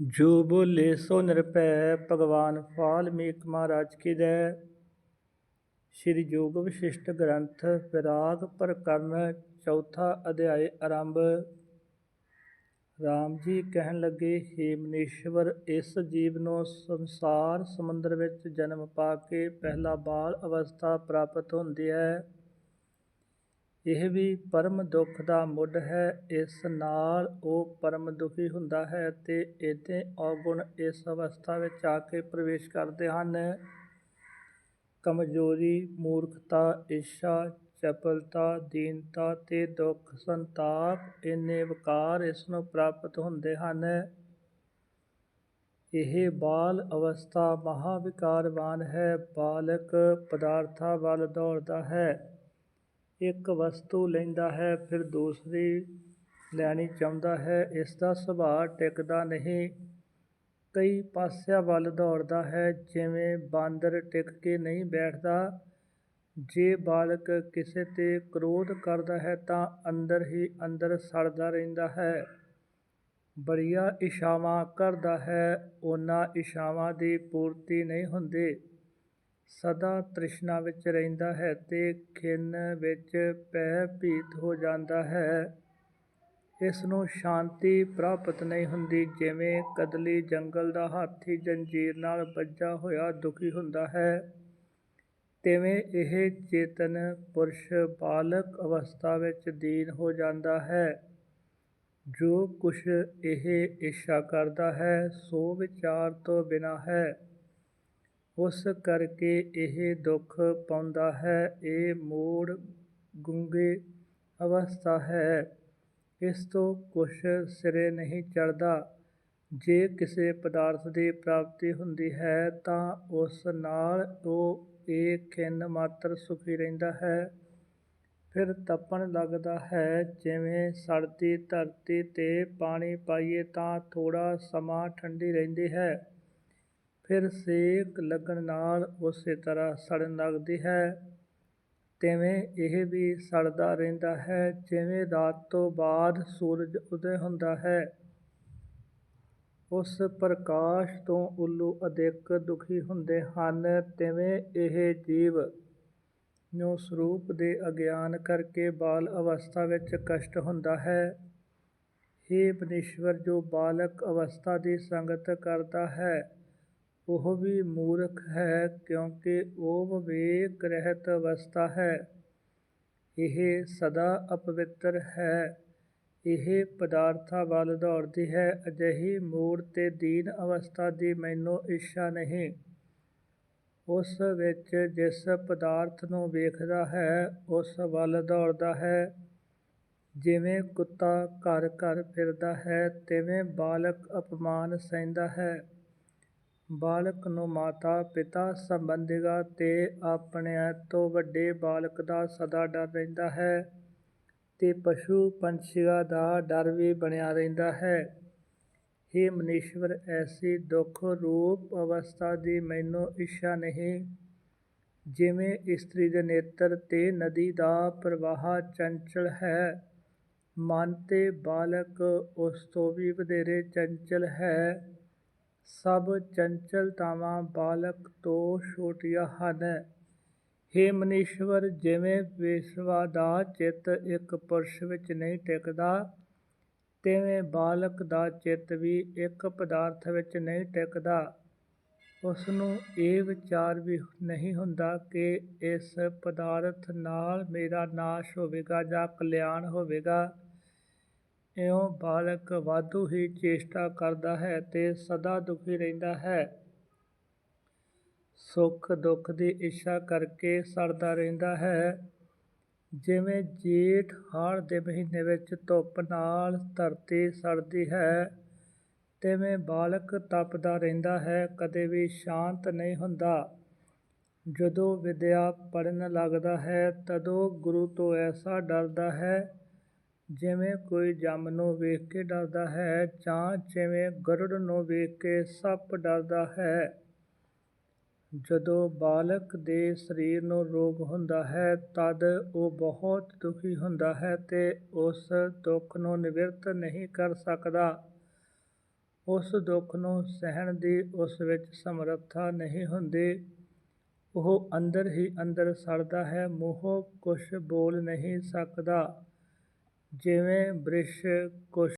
ਜੋ ਬੋਲੇ ਸੋ ਨਿਰਭੈ ਭਗਵਾਨ ਵਾਲਮੀਕ ਮਹਾਰਾਜ ਕੀ ਜੈ ਸ੍ਰੀ ਯੋਗ ਵਿਸ਼ਿਸ਼ਟ ਗ੍ਰੰਥ ਵਿਰਾਗ ਪ੍ਰਕਰਨ ਚੌਥਾ ਅਧਿਆਇ ਆਰੰਭ। ਰਾਮ ਜੀ ਕਹਿਣ ਲੱਗੇ ਹੇਮਨੇਸ਼ਵਰ ਇਸ ਜੀਵ ਨੂੰ ਸੰਸਾਰ ਸਮੁੰਦਰ ਵਿੱਚ ਜਨਮ ਪਾ ਕੇ ਪਹਿਲਾ ਬਾਲ ਅਵਸਥਾ ਪ੍ਰਾਪਤ ਹੁੰਦੀ ਹੈ। ਇਹ ਵੀ ਪਰਮ ਦੁੱਖ ਦਾ ਮੁੱਢ ਹੈ, ਇਸ ਨਾਲ ਉਹ ਪਰਮ ਦੁਖੀ ਹੁੰਦਾ ਹੈ ਅਤੇ ਇਹਦੇ ਔਗੁਣ ਇਸ ਅਵਸਥਾ ਵਿੱਚ ਆ ਕੇ ਪ੍ਰਵੇਸ਼ ਕਰਦੇ ਹਨ। ਕਮਜ਼ੋਰੀ, ਮੂਰਖਤਾ, ਇੱਛਾ, ਚਪਲਤਾ, ਦੀਨਤਾ ਤੇ ਦੁੱਖ ਸੰਤਾਪ, ਇੰਨੇ ਵਿਕਾਰ ਇਸ ਨੂੰ ਪ੍ਰਾਪਤ ਹੁੰਦੇ ਹਨ। ਇਹ ਬਾਲ ਅਵਸਥਾ ਮਹਾ ਵਿਕਾਰਵਾਨ ਹੈ, ਬਾਲਕ ਪਦਾਰਥਾਂ ਵੱਲ ਦੌੜਦਾ ਹੈ। ਇੱਕ ਵਸਤੂ ਲੈਂਦਾ ਹੈ, ਫਿਰ ਦੂਸਰੀ ਲੈਣੀ ਚਾਹੁੰਦਾ ਹੈ। ਇਸ ਦਾ ਸੁਭਾਅ ਟਿਕਦਾ ਨਹੀਂ। ਕਈ ਪਾਸਿਆਂ ਵੱਲ ਦੌੜਦਾ ਹੈ, ਜਿਵੇਂ ਬਾਂਦਰ ਟਿਕ ਕੇ ਨਹੀਂ ਬੈਠਦਾ। ਜੇ ਬਾਲਕ ਕਿਸੇ ਤੇ ਕ੍ਰੋਧ ਕਰਦਾ ਹੈ, ਤਾਂ ਅੰਦਰ ਹੀ ਅੰਦਰ ਸੜਦਾ ਰਹਿੰਦਾ ਹੈ। ਬੜੀਆਂ ਇਸ਼ਾਵਾਂ ਕਰਦਾ ਹੈ, ਉਹਨਾਂ ਇਸ਼ਾਵਾਂ ਦੀ ਪੂਰਤੀ ਨਹੀਂ ਹੁੰਦੀ। ਸਦਾ ਤ੍ਰਿਸ਼ਨਾ ਵਿੱਚ ਰਹਿੰਦਾ ਹੈ ਅਤੇ ਖਿਨ ਵਿੱਚ ਪੈ ਭੀਤ ਹੋ ਜਾਂਦਾ ਹੈ। ਇਸ ਨੂੰ ਸ਼ਾਂਤੀ ਪ੍ਰਾਪਤ ਨਹੀਂ ਹੁੰਦੀ, ਜਿਵੇਂ ਕਦਲੀ ਜੰਗਲ ਦਾ ਹਾਥੀ ਜੰਜੀਰ ਨਾਲ ਵੱਜਾ ਹੋਇਆ ਦੁਖੀ ਹੁੰਦਾ ਹੈ। ਤਿਵੇਂ ਇਹ ਚੇਤਨ ਪੁਰਸ਼ ਬਾਲਕ ਅਵਸਥਾ ਵਿੱਚ ਦੀਨ ਹੋ ਜਾਂਦਾ ਹੈ। ਜੋ ਕੁਛ ਇਹ ਇੱਛਾ ਕਰਦਾ ਹੈ, ਸੋ ਵਿਚਾਰ ਤੋਂ ਬਿਨਾ ਹੈ। ਉਸ ਕਰਕੇ ਇਹ ਦੁੱਖ ਪਾਉਂਦਾ ਹੈ, ਇਹ ਮੋੜ ਗੁੰਗੇ ਅਵਸਥਾ ਹੈ। ਇਸ ਤੋਂ ਕੁਛ ਸਿਰੇ ਨਹੀਂ ਚੜਦਾ ਜੇ ਕਿਸੇ ਪਦਾਰਥ ਦੀ ਪ੍ਰਾਪਤੀ ਹੁੰਦੀ ਹੈ, ਤਾਂ ਉਸ ਨਾਲ ਉਹ ਇਹ ਖਿੰਨ ਮਾਤਰ ਸੁਖੀ ਰਹਿੰਦਾ ਹੈ। ਫਿਰ ਤਪਣ ਲੱਗਦਾ ਹੈ, ਜਿਵੇਂ ਸੜਦੀ ਧਰਤੀ ਤੇ ਪਾਣੀ ਪਾਈਏ ਤਾਂ ਥੋੜਾ ਸਮਾਂ ਠੰਡੀ ਰਹਿੰਦੀ ਹੈ। ਫਿਰ ਸੇਕ ਲੱਗਣ ਨਾਲ ਉਸੇ ਤਰ੍ਹਾਂ ਸੜਨ ਲੱਗਦੀ ਹੈ। ਤਿਵੇਂ ਇਹ ਵੀ ਸੜਦਾ ਰਹਿੰਦਾ ਹੈ ਜਿਵੇਂ ਰਾਤ ਤੋਂ ਬਾਅਦ ਸੂਰਜ ਉਦੈ ਹੁੰਦਾ ਹੈ। ਉਸ ਪ੍ਰਕਾਸ਼ ਤੋਂ ਉੱਲੂ ਅਧਿਕ ਦੁਖੀ ਹੁੰਦੇ ਹਨ। ਤਿਵੇਂ ਇਹ ਜੀਵ ਨੂੰ ਸਰੂਪ ਦੇ ਅਗਿਆਨ ਕਰਕੇ ਬਾਲ ਅਵਸਥਾ ਵਿੱਚ ਕਸ਼ਟ ਹੁੰਦਾ ਹੈ। ਇਹ ਬਨੇਸ਼ਵਰ ਜੋ ਬਾਲਕ ਅਵਸਥਾ ਦੀ ਸੰਗਤ ਕਰਦਾ ਹੈ ਉਹ ਵੀ ਮੂਰਖ ਹੈ ਕਿਉਂਕਿ ਉਹ ਵਿਵੇਕ ਰਹਿਤ ਅਵਸਥਾ ਹੈ। ਇਹ ਸਦਾ ਅਪਵਿੱਤਰ ਹੈ। ਇਹ ਪਦਾਰਥਾਂ ਵੱਲ ਦੌੜਦੀ ਹੈ। ਅਜਿਹੀ ਮੂੜ ਤੇ ਦੀਨ ਅਵਸਥਾ ਦੀ ਮੈਨੂੰ ਇੱਛਾ ਨਹੀਂ। ਉਸ ਵਿੱਚ ਜਿਸ ਪਦਾਰਥ ਨੂੰ ਵੇਖਦਾ ਹੈ, ਉਸ ਵੱਲ ਦੌੜਦਾ ਹੈ। ਜਿਵੇਂ ਕੁੱਤਾ ਘਰ ਘਰ ਫਿਰਦਾ ਹੈ, ਤਿਵੇਂ ਬਾਲਕ ਅਪਮਾਨ ਸਹਿੰਦਾ ਹੈ। ਬਾਲਕ ਨੂੰ ਮਾਤਾ, ਪਿਤਾ, ਸੰਬੰਧੀਆਂ ਅਤੇ ਆਪਣਿਆਂ ਤੋਂ ਵੱਡੇ ਬਾਲਕ ਦਾ ਸਦਾ ਡਰ ਰਹਿੰਦਾ ਹੈ ਅਤੇ ਪਸ਼ੂ ਪੰਛੀਆਂ ਦਾ ਡਰ ਵੀ ਬਣਿਆ ਰਹਿੰਦਾ ਹੈ। हे ਮਨੀਸ਼ਵਰ, ਐਸੀ ਦੁੱਖ ਰੂਪ ਅਵਸਥਾ ਦੀ ਮੈਨੂੰ ਇੱਛਾ ਨਹੀਂ। ਜਿਵੇਂ ਇਸਤਰੀ ਦੇ ਨੇਤਰ ਤੇ ਨਦੀ ਦਾ ਪ੍ਰਵਾਹ ਚੰਚਲ ਹੈ, ਮਨ ਤੇ ਬਾਲਕ ਉਸ ਤੋਂ ਵੀ ਵਧੇਰੇ ਚੰਚਲ ਹੈ। ਸਭ ਚੰਚਲਤਾਵਾਂ ਬਾਲਕ ਤੋਂ ਛੋਟੀਆਂ ਹਨ ਹੇ ਮਨੀਸ਼ਵਰ, ਜਿਵੇਂ ਵੇਸ਼ਵਾ ਦਾ ਚਿੱਤ ਇੱਕ ਪੁਰਸ਼ ਵਿੱਚ ਨਹੀਂ ਟਿਕਦਾ, ਤਿਵੇਂ ਬਾਲਕ ਦਾ ਚਿੱਤ ਵੀ ਇੱਕ ਪਦਾਰਥ ਵਿੱਚ ਨਹੀਂ ਟਿਕਦਾ। ਉਸ ਨੂੰ ਇਹ ਵਿਚਾਰ ਵੀ ਨਹੀਂ ਹੁੰਦਾ ਕਿ ਇਸ ਪਦਾਰਥ ਨਾਲ ਮੇਰਾ ਨਾਸ਼ ਹੋਵੇਗਾ ਜਾਂ ਕਲਿਆਣ ਹੋਵੇਗਾ। ਇਉਂ ਬਾਲਕ ਵਾਧੂ ਹੀ ਚੇਸ਼ਟਾ ਕਰਦਾ ਹੈ ਤੇ ਸਦਾ ਦੁਖੀ ਰਹਿੰਦਾ ਹੈ। ਸੁੱਖ ਦੁੱਖ ਦੀ ਇੱਛਾ ਕਰਕੇ ਸੜਦਾ ਰਹਿੰਦਾ ਹੈ। ਜਿਵੇਂ ਜੇਠ ਹਾਲ ਦੇ ਮਹੀਨੇ ਵਿੱਚ ਧੁੱਪ ਨਾਲ ਧਰਤੀ ਸੜਦੀ ਹੈ, ਤਿਵੇਂ ਬਾਲਕ ਤਪਦਾ ਰਹਿੰਦਾ ਹੈ, ਕਦੇ ਵੀ ਸ਼ਾਂਤ ਨਹੀਂ ਹੁੰਦਾ। ਜਦੋਂ ਵਿਦਿਆ ਪੜਨ ਲੱਗਦਾ ਹੈ, ਤਦੋਂ ਗੁਰੂ ਤੋਂ ਐਸਾ ਡਰਦਾ ਹੈ ਜਿਵੇਂ ਕੋਈ ਜੰਮ ਨੂੰ ਵੇਖ ਕੇ ਡਰਦਾ ਹੈ ਜਾਂ ਜਿਵੇਂ ਗਰੁੜ ਨੂੰ ਵੇਖ ਕੇ ਸੱਪ ਡਰਦਾ ਹੈ। ਜਦੋਂ ਬਾਲਕ ਦੇ ਸਰੀਰ ਨੂੰ ਰੋਗ ਹੁੰਦਾ ਹੈ, ਤਦ ਉਹ ਬਹੁਤ ਦੁਖੀ ਹੁੰਦਾ ਹੈ ਤੇ ਉਸ ਦੁੱਖ ਨੂੰ ਨਿਵਰਤ ਨਹੀਂ ਕਰ ਸਕਦਾ। ਉਸ ਦੁੱਖ ਨੂੰ ਸਹਿਣ ਦੀ ਉਸ ਵਿੱਚ ਸਮਰੱਥਾ ਨਹੀਂ ਹੁੰਦੀ। ਉਹ ਅੰਦਰ ਹੀ ਅੰਦਰ ਸੜਦਾ ਹੈ, ਮੂੰਹੋਂ ਕੁਛ ਬੋਲ ਨਹੀਂ ਸਕਦਾ। ਜਿਵੇਂ ਬ੍ਰਿਸ਼ ਕੁਛ